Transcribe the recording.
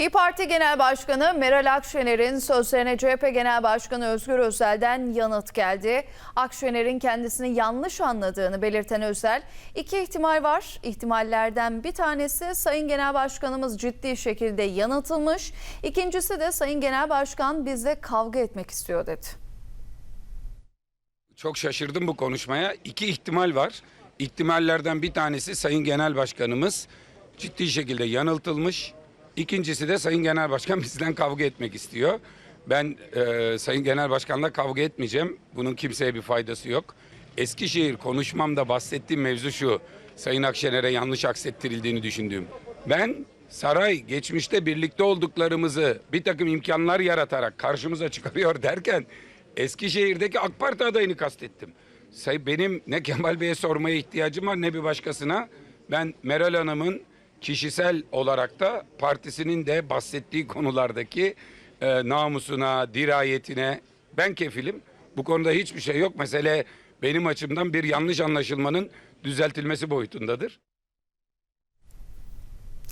İyi Parti Genel Başkanı Meral Akşener'in sözlerine CHP Genel Başkanı Özgür Özel'den yanıt geldi. Akşener'in kendisini yanlış anladığını belirten Özel, iki ihtimal var. İhtimallerden bir tanesi Sayın Genel Başkanımız ciddi şekilde yanıltılmış. İkincisi de Sayın Genel Başkan bizle kavga etmek istiyor dedi. Çok şaşırdım bu konuşmaya. İki ihtimal var. İhtimallerden bir tanesi Sayın Genel Başkanımız ciddi şekilde yanıltılmış. İkincisi de Sayın Genel Başkan bizden kavga etmek istiyor. Ben e, Sayın Genel Başkan'la kavga etmeyeceğim. Bunun kimseye bir faydası yok. Eskişehir konuşmamda bahsettiğim mevzu şu. Sayın Akşener'e yanlış aksettirildiğini düşündüğüm. Ben saray geçmişte birlikte olduklarımızı bir takım imkanlar yaratarak karşımıza çıkarıyor derken Eskişehir'deki AK Parti adayını kastettim. Say benim ne Kemal Bey'e sormaya ihtiyacım var ne bir başkasına. Ben Meral Hanım'ın kişisel olarak da partisinin de bahsettiği konulardaki e, namusuna, dirayetine ben kefilim. Bu konuda hiçbir şey yok. Mesele benim açımdan bir yanlış anlaşılmanın düzeltilmesi boyutundadır.